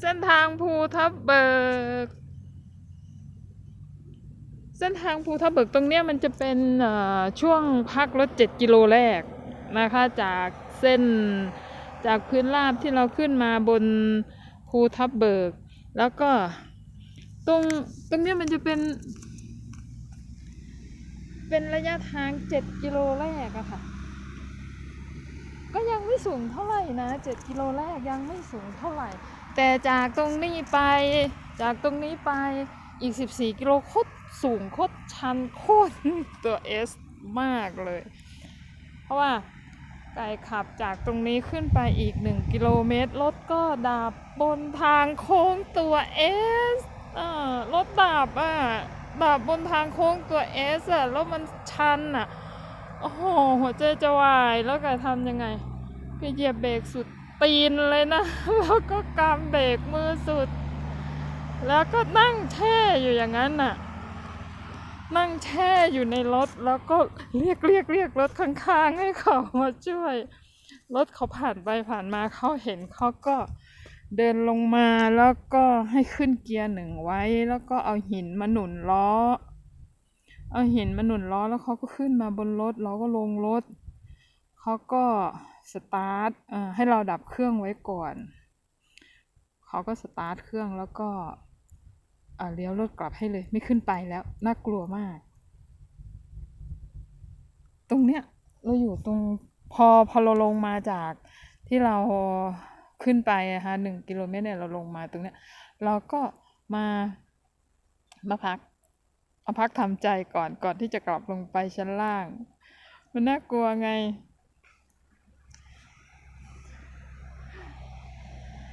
เส้นทางภูทับเบิก เส้นทางภูทับเบิกตรงเนี้ยมันจะเป็นช่วงพักรถ 7 กิโลแรกนะคะจากเส้นจากพื้นราบที่เราขึ้นมาบนภูทับเบิก แล้วก็ตรงตรงเนี้ยมันจะเป็น เป็นระยะทาง 7 กิโลแรกอะค่ะ สูงเท่าไหร่นะ 7 กิโลแรกยังไม่สูงเท่าไหร่ แต่จากตรงนี้ไป จากตรงนี้ไปอีก 14 กิโลโคตรสูงโคตรชันโคตรตัว S มากเลย เพราะว่าไก่ขับจากตรงนี้ขึ้นไปอีก 1 กิโลเมตรรถก็ดับบนทางโค้งตัว S อ่ารถดับอะดับบนทางโค้งตัว S อะแล้วมันชันอะโอ้โหหัวใจจะวายแล้วไก็ทำยังไง ก็เหยียบเบรกสุดตีนเลยนะ แล้วก็กำเบรกมือสุด แล้วก็นั่งแช่อยู่อย่างนั้นน่ะ นั่งแช่อยู่ในรถแล้วก็เรียกเรียกเรียกรถข้างๆ ให้เขามาช่วย รถเขาผ่านไปผ่านมาเขาเห็นเขาก็เดินลงมาแล้วก็ให้ขึ้นเกียร์หนึ่งไว้ แล้วก็เอาหินมาหนุนล้อ เอาหินมาหนุนล้อแล้วเขาก็ขึ้นมาบนรถเราก็ลงรถเขาก็ สตาร์ทให้เราดับเครื่องไว้ก่อน เขาก็สตาร์ทเครื่องแล้วก็เลี้ยวรถกลับให้เลยไม่ขึ้นไปแล้วน่ากลัวมาก ตรงเนี้ยเราอยู่ตรงพอพอเราลงมาจากที่เราขึ้นไปอะคะหนึ่งกิโลเมตรเนี่ยเราลงมาตรงเนี้ยเราก็มามาพักเอาพักทำใจก่อนก่อนที่จะกลับลงไปชั้นล่าง มันน่ากลัวไง